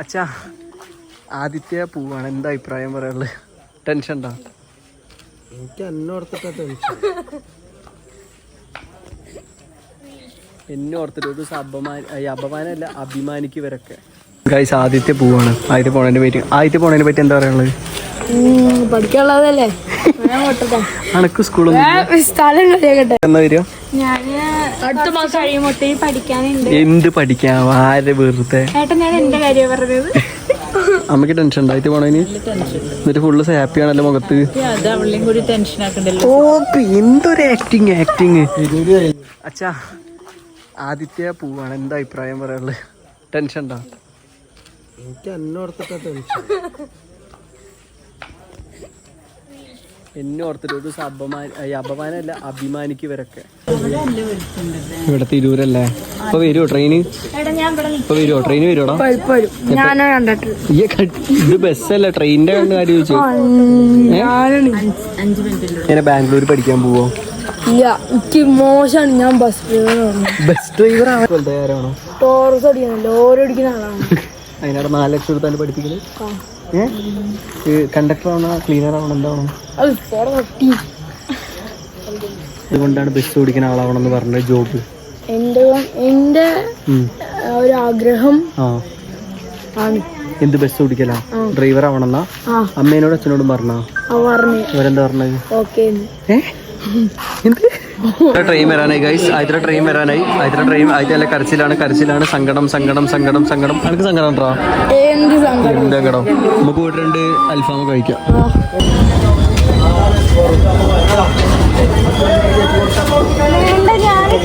അച്ഛാ ആദിത്യ പൂവാണ്. എന്താ അഭിപ്രായം പറയാനുള്ളത്? ടെൻഷൻ ഉണ്ടോ? എനിക്ക് എന്നോർത്തിട്ട ടെൻഷൻ എന്നെ ഓർത്തിട്ട് ഒരു ദിവസം അപമാന ഈ അപമാനമല്ല അഭിമാനിക്കുവരൊക്കെ ഗൈസ് ആദ്യത്തെ പൂവാണ്. ആദ്യത്തെ പോണതിനെ പറ്റി ആദ്യത്തെ പോണതിനെ പറ്റി എന്താ പറയാനുള്ളത്? പഠിക്കാനുള്ളതല്ലേ? വരിക? ഞാൻ അടുത്ത മാസം കഴിയുമ്പോട്ടേ പഠിക്കാനുണ്ട്. എന്ത് ആരെ വെറുതെ? ഞാൻ എന്റെ കാര്യം പറഞ്ഞത്. അമ്മയ്ക്ക് ടെൻഷൻ ഉണ്ടായിട്ട് പോണതിന് എന്നിട്ട് ഫുള്ള് ഹാപ്പി ആണല്ലോ മുഖത്ത്. അത് കൂടി ടെൻഷൻ ആക്കണ്ടല്ലോ. ഓ എന്തൊരു ആക്ടിങ് ആക്ടിങ് അച്ഛാ ആദിത്യ പൂവാണ്. എന്താ അഭിപ്രായം പറയാനുള്ളത്? ടെൻഷൻ ഉണ്ടോ? എനിക്ക് എന്നോർത്തിട്ട ടെൻഷൻ എന്നെ ഓർത്തിട്ട് ഒരു അപമാനമല്ല അഭിമാനിക്കുവരൊക്കെ ഇവിടെ തിരൂരല്ലേ ഇപ്പൊ വരുമോ ട്രെയിന് ഞാൻ ഇപ്പൊ വരുമോ ട്രെയിന് വരുമോടാ ഞാൻ ഇത് ബസ്സല്ല? ട്രെയിനിന്റെ കണ്ട് കാര്യം ചോദിച്ചു? അഞ്ച് മിനിറ്റിൽ ഇങ്ങനെ ബാംഗ്ലൂർ പഠിക്കാൻ പോവോ? മോശമാണ്. ഞാൻ ബസ് ഡ്രൈവർ ബസ് ഡ്രൈവർ ആണോ? ടോറസ് അടിക്കണം ഓരോ അടിക്കുന്ന ആളാണ്. അതിനവിടെ നാല് ലക്ഷം എടുത്താണ് പഠിപ്പിക്കുന്നത് ഏഹ് കണ്ടക്ടർ ആവണോ ക്ലീനർ ആവണോ എന്താവണം അതുകൊണ്ടാണ് ബസ് ഓടിക്കുന്ന ആളാവണം എന്ന് പറഞ്ഞ ജോബ് എന്റെ എന്റെ ഒരു ആഗ്രഹം ആണ്. എന്ത് ബസ് ഓടിക്കലാ? ഡ്രൈവർ ആവണമെന്നാ അമ്മേനോടും അച്ഛനോടും പറഞ്ഞാ? അവരെന്താ പറഞ്ഞത്? എന്ത്? ട്രെയിൻ വരാനായി ഗൈസ് ആദ്യത്തെ ട്രെയിൻ വരാനായി. ആദ്യത്തെ ട്രെയിൻ ആദ്യത്തെ കരച്ചിലാണ് കരച്ചിലാണ്. സങ്കടം സങ്കടം സങ്കടം സങ്കടം. എനിക്ക് സങ്കടം? ഉണ്ടോ എന്ത് സങ്കടം? നമുക്ക് പോയിട്ടുണ്ട് അൽഫാമ് കഴിക്കാം. ഞാനിട്ട്